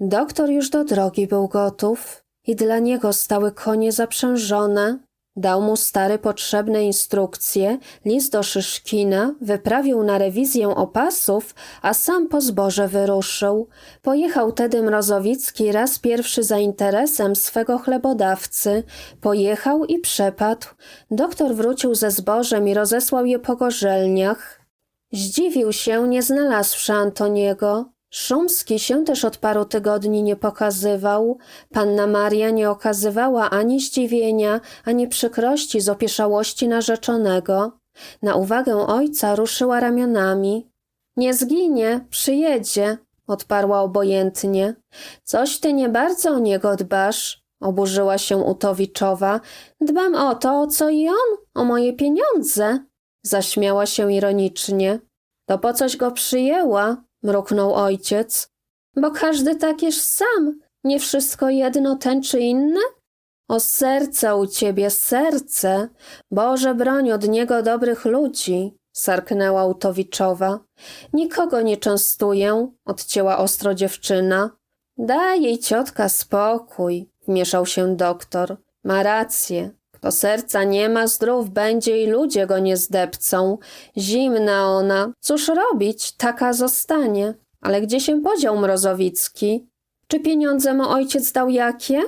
Doktor już do drogi był gotów i dla niego stały konie zaprzężone. Dał mu stary potrzebne instrukcje, list do Szyszkina, wyprawił na rewizję opasów, a sam po zboże wyruszył. Pojechał tedy Mrozowicki raz pierwszy za interesem swego chlebodawcy. Pojechał i przepadł. Doktor wrócił ze zbożem i rozesłał je po gorzelniach. Zdziwił się, nie znalazłszy Antoniego. Szumski się też od paru tygodni nie pokazywał. Panna Maria nie okazywała ani zdziwienia, ani przykrości z opieszałości narzeczonego. Na uwagę ojca ruszyła ramionami. Nie zginie, przyjedzie, odparła obojętnie. Coś ty nie bardzo o niego dbasz, oburzyła się Utowiczowa. Dbam o to, o co i on, o moje pieniądze. Zaśmiała się ironicznie. To po coś go przyjęła, mruknął ojciec. Bo każdy takież sam, nie wszystko jedno ten czy inny? O serce u ciebie, serce! Boże broń od niego dobrych ludzi! sarknęła Utowiczowa. Nikogo nie częstuję, odcięła ostro dziewczyna. Daj jej ciotka spokój, wmieszał się doktor. Ma rację. Kto serca nie ma, zdrów będzie i ludzie go nie zdepcą. Zimna ona. Cóż robić, taka zostanie. Ale gdzie się podział Mrozowicki? Czy pieniądze mu ojciec dał jakie?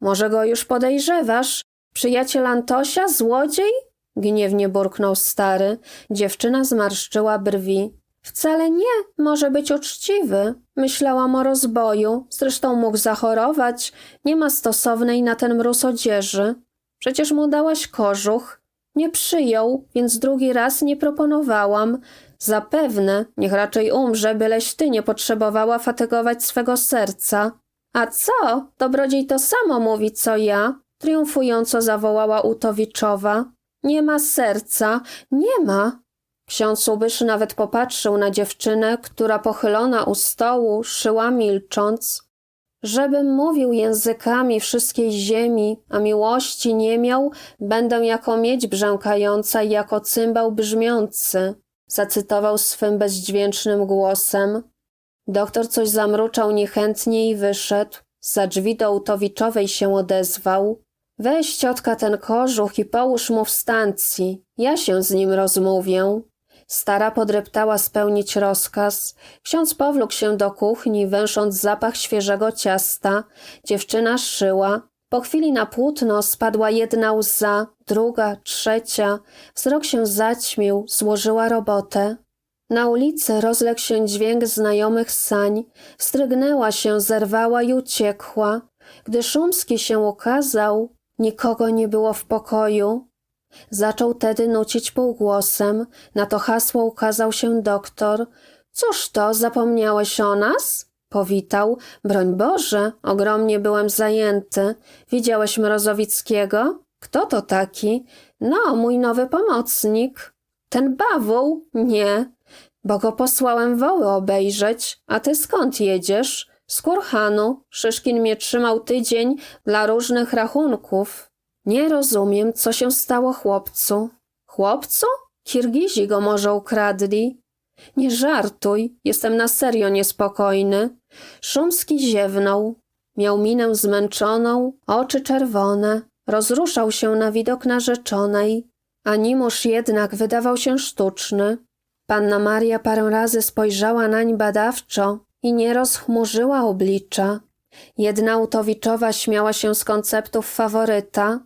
Może go już podejrzewasz? Przyjaciel Antosia, złodziej? Gniewnie burknął stary. Dziewczyna zmarszczyła brwi. Wcale nie, może być uczciwy. Myślałam o rozboju, zresztą mógł zachorować. Nie ma stosownej na ten mróz odzieży. Przecież mu dałaś kożuch. Nie przyjął, więc drugi raz nie proponowałam. Zapewne, niech raczej umrze, byleś ty nie potrzebowała fatygować swego serca. A co? Dobrodziej to samo mówi, co ja, triumfująco zawołała Utowiczowa. Nie ma serca, nie ma. Ksiądz Ubysz nawet popatrzył na dziewczynę, która pochylona u stołu szyła milcząc. Żebym mówił językami wszystkiej ziemi, a miłości nie miał, będę jako miedź brzękająca i jako cymbał brzmiący, zacytował swym bezdźwięcznym głosem. Doktor coś zamruczał niechętnie i wyszedł. Za drzwi do Utowiczowej się odezwał. Weź ciotka ten kożuch i połóż mu w stacji. Ja się z nim rozmówię. Stara podreptała spełnić rozkaz. Ksiądz powlókł się do kuchni, węsząc zapach świeżego ciasta. Dziewczyna szyła. Po chwili na płótno spadła jedna łza, druga, trzecia. Wzrok się zaćmił, złożyła robotę. Na ulicy rozległ się dźwięk znajomych sań. Wstrygnęła się, zerwała i uciekła. Gdy Szumski się ukazał, nikogo nie było w pokoju. Zaczął tedy nucić półgłosem. Na to hasło ukazał się doktor. Cóż to, zapomniałeś o nas? Powitał. Broń Boże, ogromnie byłem zajęty. Widziałeś Mrozowickiego? Kto to taki? No, mój nowy pomocnik. Ten bawuł? Nie. Bo go posłałem woły obejrzeć. A ty skąd jedziesz? Z Kurhanu. Szyszkin mnie trzymał tydzień dla różnych rachunków. Nie rozumiem, co się stało chłopcu. Chłopcu? Kirgizi go może ukradli. Nie żartuj, jestem na serio niespokojny. Szumski ziewnął. Miał minę zmęczoną, oczy czerwone. Rozruszał się na widok narzeczonej. Animusz jednak wydawał się sztuczny. Panna Maria parę razy spojrzała nań badawczo i nie rozchmurzyła oblicza. Jedna Utowiczowa śmiała się z konceptów faworyta.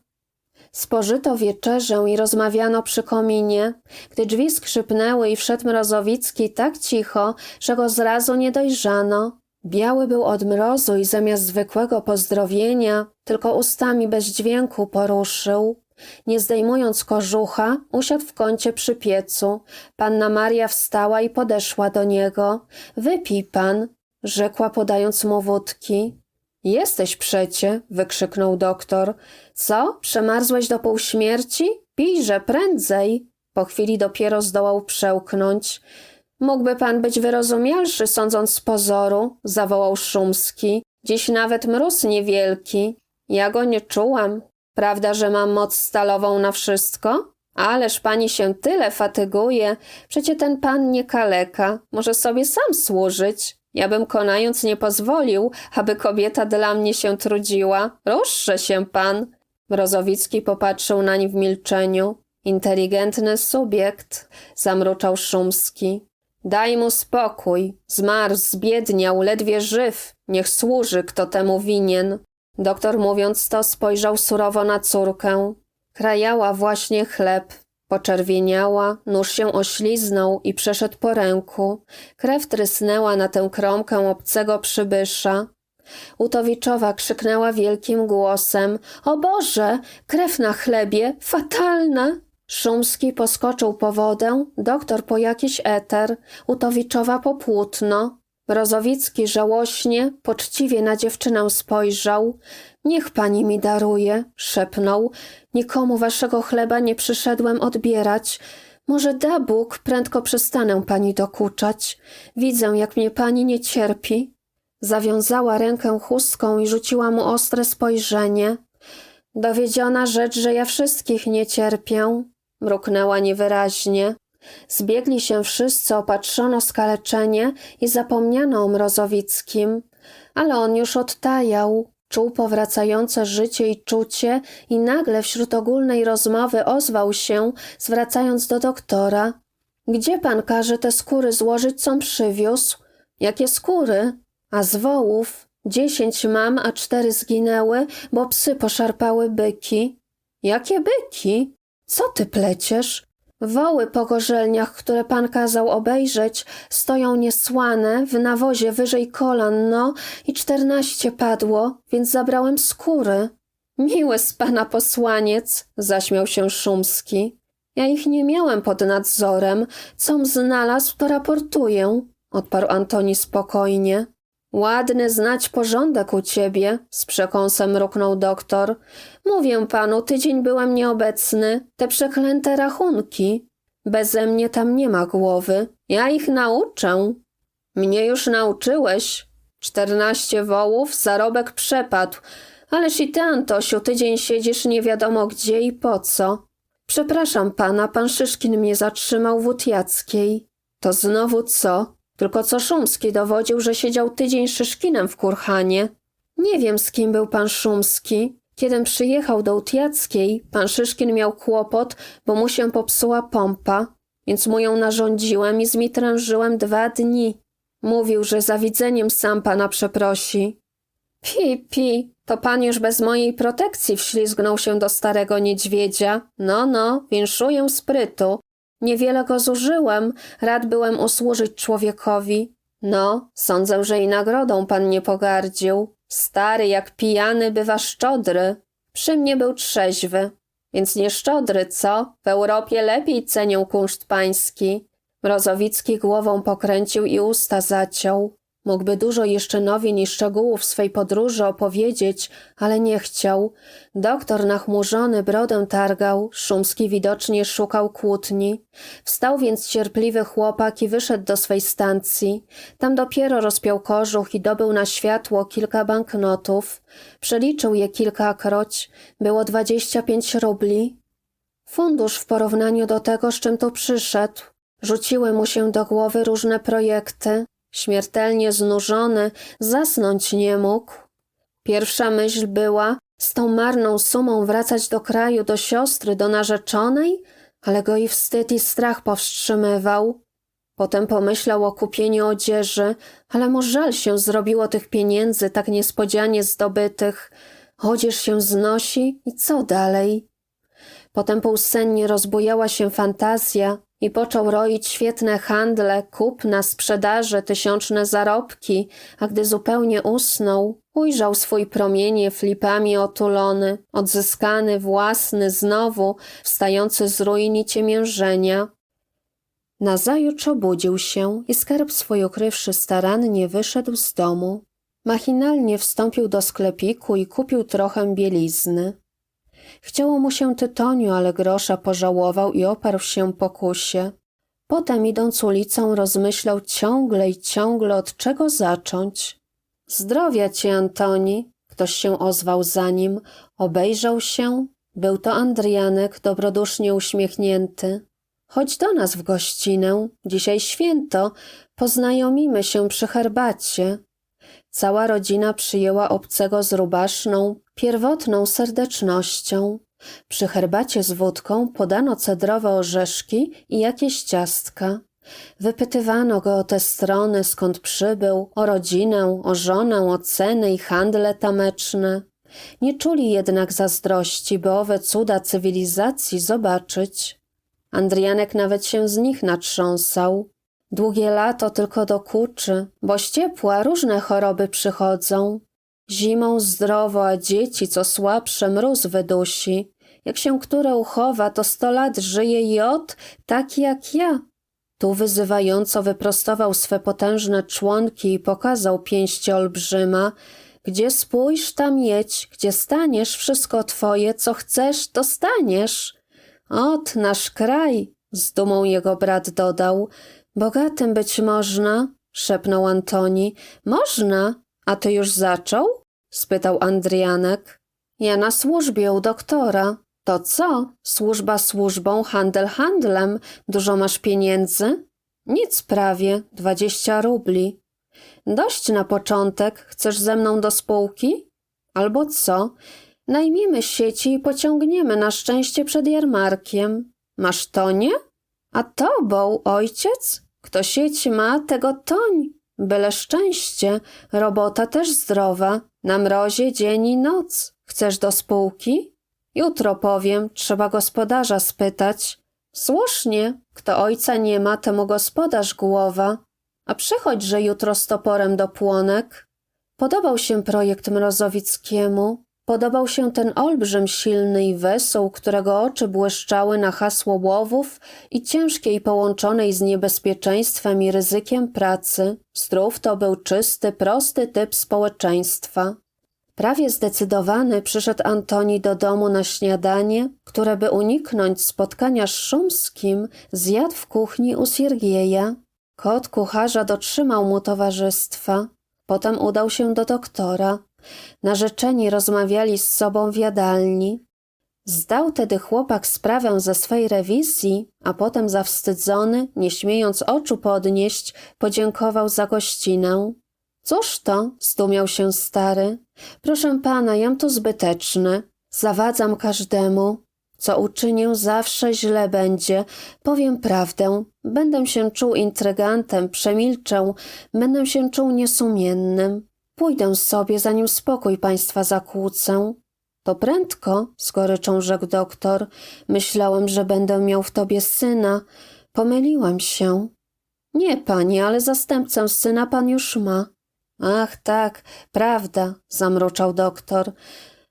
Spożyto wieczerzę i rozmawiano przy kominie, gdy drzwi skrzypnęły i wszedł Mrozowicki tak cicho, że go zrazu nie dojrzano. Biały był od mrozu i zamiast zwykłego pozdrowienia, tylko ustami bez dźwięku poruszył. Nie zdejmując kożucha, usiadł w kącie przy piecu. Panna Maria wstała i podeszła do niego. Wypij pan, rzekła podając mu wódki. Jesteś przecie, wykrzyknął doktor. Co, przemarzłeś do półśmierci? Pijże prędzej. Po chwili dopiero zdołał przełknąć. Mógłby pan być wyrozumialszy, sądząc z pozoru, zawołał Szumski. Dziś nawet mróz niewielki. Ja go nie czułam. Prawda, że mam moc stalową na wszystko? Ależ pani się tyle fatyguje. Przecie ten pan nie kaleka. Może sobie sam służyć. Ja bym konając nie pozwolił, aby kobieta dla mnie się trudziła. Ruszże się pan. Mrozowicki popatrzył nań w milczeniu. Inteligentny subiekt, zamruczał Szumski. Daj mu spokój. Zmarł, zbiedniał, ledwie żyw. Niech służy, kto temu winien. Doktor mówiąc to spojrzał surowo na córkę. Krajała właśnie chleb. Poczerwieniała, nóż się ośliznął i przeszedł po ręku. Krew trysnęła na tę kromkę obcego przybysza. Utowiczowa krzyknęła wielkim głosem: O Boże, krew na chlebie, fatalna! Szumski poskoczył po wodę, doktor po jakiś eter, Utowiczowa po płótno. Mrozowicki żałośnie, poczciwie na dziewczynę spojrzał. Niech pani mi daruje, szepnął. Nikomu waszego chleba nie przyszedłem odbierać. Może da Bóg, prędko przestanę pani dokuczać. Widzę, jak mnie pani nie cierpi. Zawiązała rękę chustką i rzuciła mu ostre spojrzenie. Dowiedziona rzecz, że ja wszystkich nie cierpię, mruknęła niewyraźnie. Zbiegli się wszyscy, opatrzono skaleczenie i zapomniano o Mrozowickim, ale on już odtajał, czuł powracające życie i czucie i nagle wśród ogólnej rozmowy ozwał się, zwracając do doktora. Gdzie pan każe te skóry złożyć, com przywiózł? Jakie skóry? A z wołów? Dziesięć mam, a cztery zginęły, bo psy poszarpały byki. Jakie byki? Co ty pleciesz? Woły po gorzelniach, które pan kazał obejrzeć, stoją niesłane, w nawozie wyżej kolan, no i czternaście padło, więc zabrałem skóry. Miły z pana posłaniec, zaśmiał się Szumski. Ja ich nie miałem pod nadzorem. Com znalazł, to raportuję, odparł Antoni spokojnie. Ładny znać porządek u ciebie, z przekąsem mruknął doktor. Mówię panu, tydzień byłem nieobecny. Te przeklęte rachunki. Beze mnie tam nie ma głowy. Ja ich nauczę. Mnie już nauczyłeś. Czternaście wołów, zarobek przepadł. Ależ i ty, Antosiu, tydzień siedzisz nie wiadomo gdzie i po co. Przepraszam pana, pan Szyszkin mnie zatrzymał w Utiackiej. To znowu co? Tylko co Szumski dowodził, że siedział tydzień Szyszkinem w Kurhanie. Nie wiem, z kim był pan Szumski. Kiedym przyjechał do Utiackiej, pan Szyszkin miał kłopot, bo mu się popsuła pompa, więc mu ją narządziłem i zmitrężyłem dwa dni. Mówił, że za widzeniem sam pana przeprosi. Pi, pi, to pan już bez mojej protekcji wślizgnął się do starego niedźwiedzia. No, no, winszuję sprytu. Niewiele go zużyłem, rad byłem usłużyć człowiekowi. No, sądzę, że i nagrodą pan nie pogardził. Stary jak pijany bywa szczodry. Przy mnie był trzeźwy. Więc nie szczodry, co? W Europie lepiej cenią kunszt pański. Mrozowicki głową pokręcił i usta zaciął. Mógłby dużo jeszcze nowień i szczegółów swej podróży opowiedzieć, ale nie chciał. Doktor nachmurzony brodę targał, Szumski widocznie szukał kłótni. Wstał więc cierpliwy chłopak i wyszedł do swej stacji. Tam dopiero rozpiął kożuch i dobył na światło kilka banknotów. Przeliczył je kilkakroć. Było dwadzieścia pięć rubli. Fundusz w porównaniu do tego, z czym tu przyszedł. Rzuciły mu się do głowy różne projekty. Śmiertelnie znużony, zasnąć nie mógł. Pierwsza myśl była z tą marną sumą wracać do kraju, do siostry, do narzeczonej, ale go i wstyd i strach powstrzymywał. Potem pomyślał o kupieniu odzieży, ale mu żal się zrobiło tych pieniędzy tak niespodzianie zdobytych. Odzież się znosi i co dalej? Potem półsennie rozbujała się fantazja i począł roić świetne handle, kupna, sprzedaże, tysiączne zarobki, a gdy zupełnie usnął, ujrzał swój promienie flipami otulony, odzyskany, własny, znowu, wstający z ruin ciemiężenia. Nazajutrz obudził się i skarb swój ukrywszy starannie wyszedł z domu. Machinalnie wstąpił do sklepiku i kupił trochę bielizny. Chciało mu się tytoniu, ale grosza pożałował i oparł się pokusie. Potem idąc ulicą rozmyślał ciągle i ciągle od czego zacząć. Zdrowia ci, Antoni, ktoś się ozwał za nim, obejrzał się. Był to Andrianek, dobrodusznie uśmiechnięty. chodź do nas w gościnę. Dzisiaj święto, poznajomimy się przy herbacie. Cała rodzina przyjęła obcego z rubaszną, pierwotną serdecznością. Przy herbacie z wódką podano cedrowe orzeszki i jakieś ciastka. Wypytywano go o te strony, skąd przybył, o rodzinę, o żonę, o ceny i handle tameczne. Nie czuli jednak zazdrości, by owe cuda cywilizacji zobaczyć. Andrianek nawet się z nich natrząsał. Długie lato tylko dokuczy, bo z ciepła różne choroby przychodzą. Zimą zdrowo, a dzieci, co słabsze, mróz wydusi. Jak się które uchowa, to sto lat żyje i od, taki jak ja. Tu wyzywająco wyprostował swe potężne członki i pokazał pięści olbrzyma. Gdzie spójrz, tam jedź, gdzie staniesz, wszystko twoje, co chcesz, to staniesz. Ot, nasz kraj, z dumą jego brat dodał. Bogatym być można, szepnął Antoni. Można, a ty już zaczął? spytał Andrianek. Ja na służbie u doktora. To co? Służba służbą, handel handlem. Dużo masz pieniędzy? Nic prawie, dwadzieścia rubli. Dość na początek, chcesz ze mną do spółki? Albo co? Najmijmy sieci i pociągniemy na szczęście przed jarmarkiem. Masz tonie? A tobą, ojciec? Kto sieć ma, tego toń. Byle szczęście, robota też zdrowa, na mrozie dzień i noc. Chcesz do spółki? Jutro powiem, trzeba gospodarza spytać. Słusznie, kto ojca nie ma, temu gospodarz głowa. A przychodźże jutro z toporem do płonek. Podobał się projekt Mrozowickiemu. Podobał się ten olbrzym silny i wesół, którego oczy błyszczały na hasło łowów i ciężkiej połączonej z niebezpieczeństwem i ryzykiem pracy. Zdrów to był czysty, prosty typ społeczeństwa. Prawie zdecydowany przyszedł Antoni do domu na śniadanie, które by uniknąć spotkania z Szumskim, zjadł w kuchni u Siergieja. Kot kucharza dotrzymał mu towarzystwa. Potem udał się do doktora. Narzeczeni rozmawiali z sobą w jadalni. Zdał tedy chłopak sprawę ze swej rewizji, a potem zawstydzony, nie śmiejąc oczu podnieść, podziękował za gościnę. Cóż to? zdumiał się stary. Proszę pana, jam tu zbyteczny. Zawadzam każdemu. Co uczynię, zawsze źle będzie. Powiem prawdę. Będę się czuł intrygantem, przemilczę, będę się czuł niesumiennym. Pójdę sobie, zanim spokój państwa zakłócę. To prędko, z goryczą rzekł doktor. Myślałem, że będę miał w tobie syna. Pomyliłem się. Nie, panie, ale zastępcę syna pan już ma. Ach, tak, prawda, zamruczał doktor.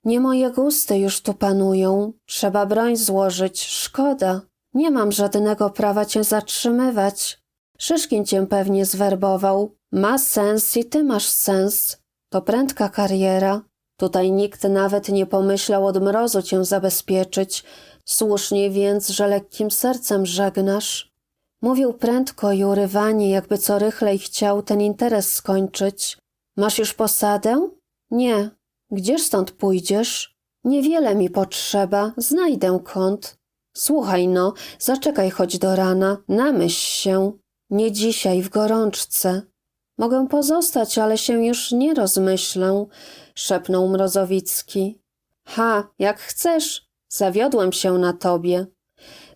Nie moje gusty już tu panują. Trzeba broń złożyć. Szkoda. Nie mam żadnego prawa cię zatrzymywać. Szyszkin cię pewnie zwerbował. Ma sens i ty masz sens. To prędka kariera. Tutaj nikt nawet nie pomyślał od mrozu cię zabezpieczyć. Słusznie więc, że lekkim sercem żegnasz. Mówił prędko i urywanie, jakby co rychlej chciał ten interes skończyć. Masz już posadę? Nie. Gdzież stąd pójdziesz? Niewiele mi potrzeba, znajdę kąt. Słuchaj no, zaczekaj choć do rana, namyśl się. Nie dzisiaj, w gorączce. Mogę pozostać, ale się już nie rozmyślę, szepnął Mrozowicki. Ha, jak chcesz, zawiodłem się na tobie.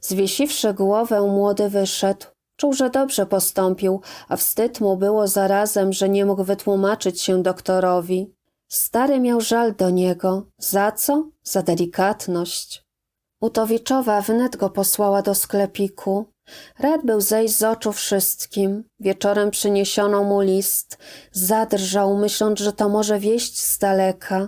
Zwiesiwszy głowę, młody wyszedł. Czuł, że dobrze postąpił, a wstyd mu było zarazem, że nie mógł wytłumaczyć się doktorowi. Stary miał żal do niego. Za co? Za delikatność. Utowiczowa wnet go posłała do sklepiku. Rad był zejść z oczu wszystkim. Wieczorem przyniesiono mu list. Zadrżał, myśląc, że to może wieść z daleka,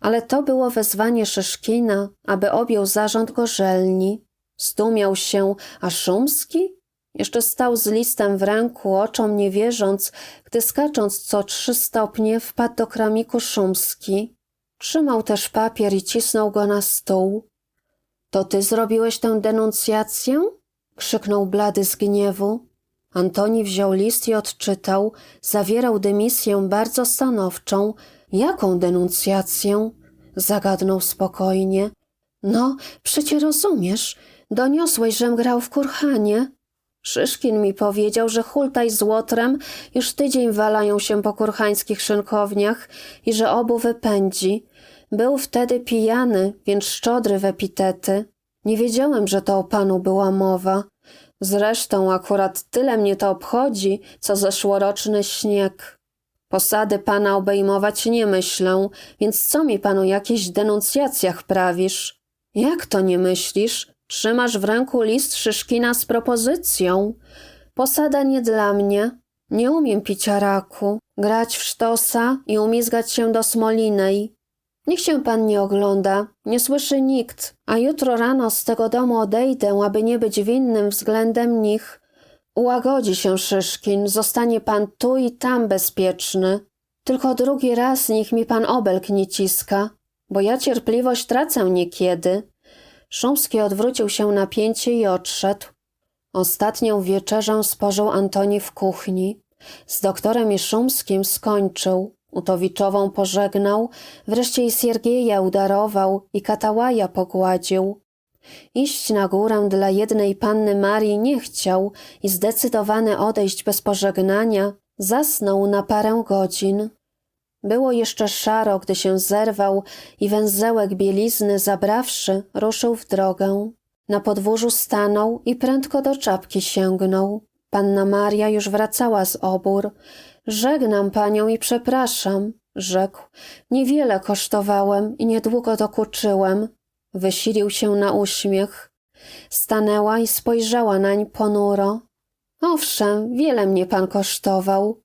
ale to było wezwanie Szyszkina, aby objął zarząd gorzelni. Zdumiał się, a Szumski? Jeszcze stał z listem w ręku, oczom nie wierząc, gdy skacząc co trzy stopnie wpadł do kramiku Szumski. Trzymał też papier i cisnął go na stół. To ty zrobiłeś tę denuncjację? Krzyknął blady z gniewu. Antoni wziął list i odczytał. Zawierał dymisję bardzo stanowczą. Jaką denuncjację? Zagadnął spokojnie. No, przecie rozumiesz. Doniosłeś, żem grał w kurhanie? Szyszkin mi powiedział, że Hultaj z Łotrem już tydzień walają się po kurhańskich szynkowniach i że obu wypędzi. Był wtedy pijany, więc szczodry w epitety. Nie wiedziałem, że to o panu była mowa. Zresztą akurat tyle mnie to obchodzi, co zeszłoroczny śnieg. Posady pana obejmować nie myślę, więc co mi panu jakichś denuncjacjach prawisz? Jak to nie myślisz? Trzymasz w ręku list Szyszkina z propozycją. Posada nie dla mnie. Nie umiem pić araku, grać w sztosa i umizgać się do smolinej. Niech się pan nie ogląda, nie słyszy nikt, a jutro rano z tego domu odejdę, aby nie być winnym względem nich. Ułagodzi się Szyszkin, zostanie pan tu i tam bezpieczny. Tylko drugi raz niech mi pan obelg nie ciska, bo ja cierpliwość tracę niekiedy. Szumski odwrócił się na pięcie i odszedł. Ostatnią wieczerzę spożył Antoni w kuchni. Z doktorem Szumskim skończył. Utowiczową pożegnał, wreszcie i Siergieja udarował i Katałaja pogładził. Iść na górę dla jednej panny Marii nie chciał i zdecydowany odejść bez pożegnania, zasnął na parę godzin. Było jeszcze szaro, gdy się zerwał i węzełek bielizny zabrawszy, ruszył w drogę. Na podwórzu stanął i prędko do czapki sięgnął. Panna Maria już wracała z obór. Żegnam panią i przepraszam, rzekł. Niewiele kosztowałem i niedługo dokuczyłem. Wysilił się na uśmiech. Stanęła i spojrzała nań ponuro. Owszem, wiele mnie pan kosztował.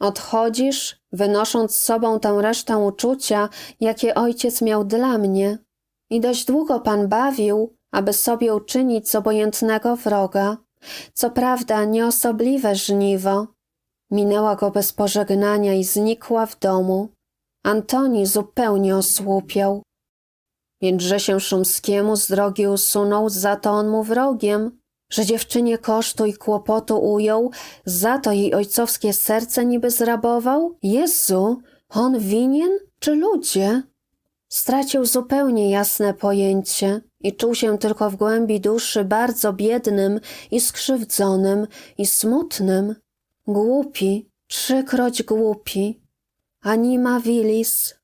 Odchodzisz, wynosząc z sobą tę resztę uczucia, jakie ojciec miał dla mnie. I dość długo pan bawił, aby sobie uczynić z obojętnego wroga. Co prawda nieosobliwe żniwo. Minęła go bez pożegnania i znikła w domu. Antoni zupełnie osłupiał. Że się Szumskiemu z drogi usunął, za to on mu wrogiem, że dziewczynie kosztu i kłopotu ujął, za to jej ojcowskie serce niby zrabował? Jezu, on winien czy ludzie? Stracił zupełnie jasne pojęcie i czuł się tylko w głębi duszy bardzo biednym i skrzywdzonym i smutnym. Głupi, trzykroć głupi. Anima vilis